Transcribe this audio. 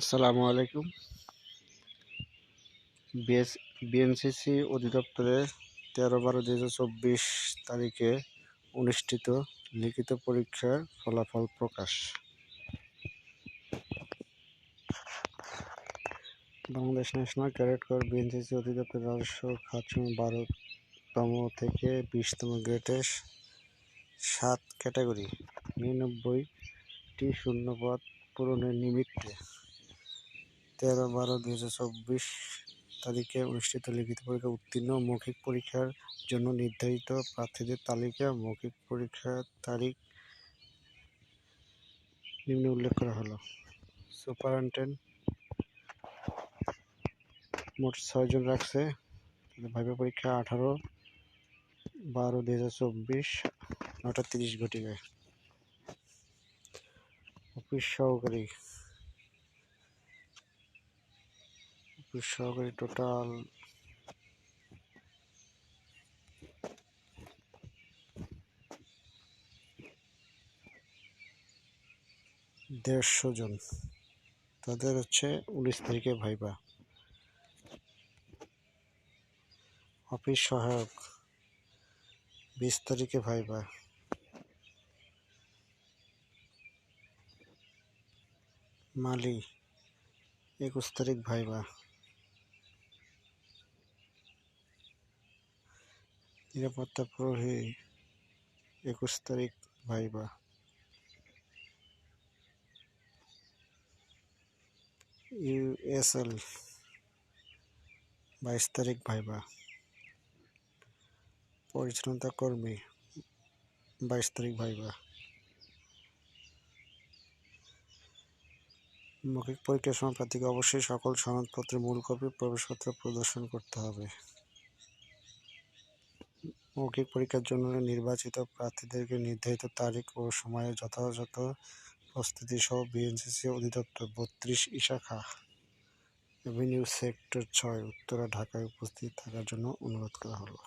আসসালামু আলাইকুম। BS, BNCC অধিদপ্তরের তেরো বারো দু হাজার চব্বিশ তারিখে অনুষ্ঠিত লিখিত পরীক্ষার ফলাফল প্রকাশ। Bangladesh national cadet corps BNCC অধিদপ্তর রাজস্ব খাতসমূহ বারোতম থেকে বিশতম গ্রেডের সাত ক্যাটাগরি, নিরানব্বইটি শূন্যপদ পূরণের নিমিত্তে। তেরো বারো দুই হাজার চব্বিশ তারিখে অনুষ্ঠিত লিখিত পরীক্ষা উত্তীর্ণ মৌখিক পরীক্ষার জন্য নির্ধারিত প্রার্থীদের তালিকা মৌখিক পরীক্ষার তারিখ নিম্নে উল্লেখ করা হলো। সুপারিনটেন্ডেন্ট মোট ছয়জন রাখছে। ভাইবা পরীক্ষা আঠারো বারো দু হাজার চব্বিশ নটা তিরিশ ঘটিকায়। অফিস সহকারী অফিস সহকারী টোটাল দেড়শো জন। তাদের হচ্ছে উনিশ তারিখে ভাইবা। অফিস সহায়ক, বিশ তারিখে ভাইবা। মালি, একুশ তারিখ ভাইবা। নিরাপত্তা প্রহরী একুশ তারিখ ভাইবা। ইউএসএল বাইশ তারিখ ভাইবা। পরিচ্ছন্নতা কর্মী বাইশ তারিখ ভাইবা। মৌখিক পরীক্ষার সময় প্রার্থীকে অবশ্যই সকল সনদপত্রের মূল কপি, প্রবেশপত্র প্রদর্শন করতে হবে। মৌখিক পরীক্ষার জন্য নির্বাচিত প্রার্থীদেরকে নির্ধারিত তারিখ ও সময়ে যথাযথ প্রস্তুতি সহ বিএনসিসি অধিদপ্তর বত্রিশ ইশাখা এভিনিউ সেক্টর ছয়, উত্তরা, ঢাকায় উপস্থিত থাকার জন্য অনুরোধ করা হলো।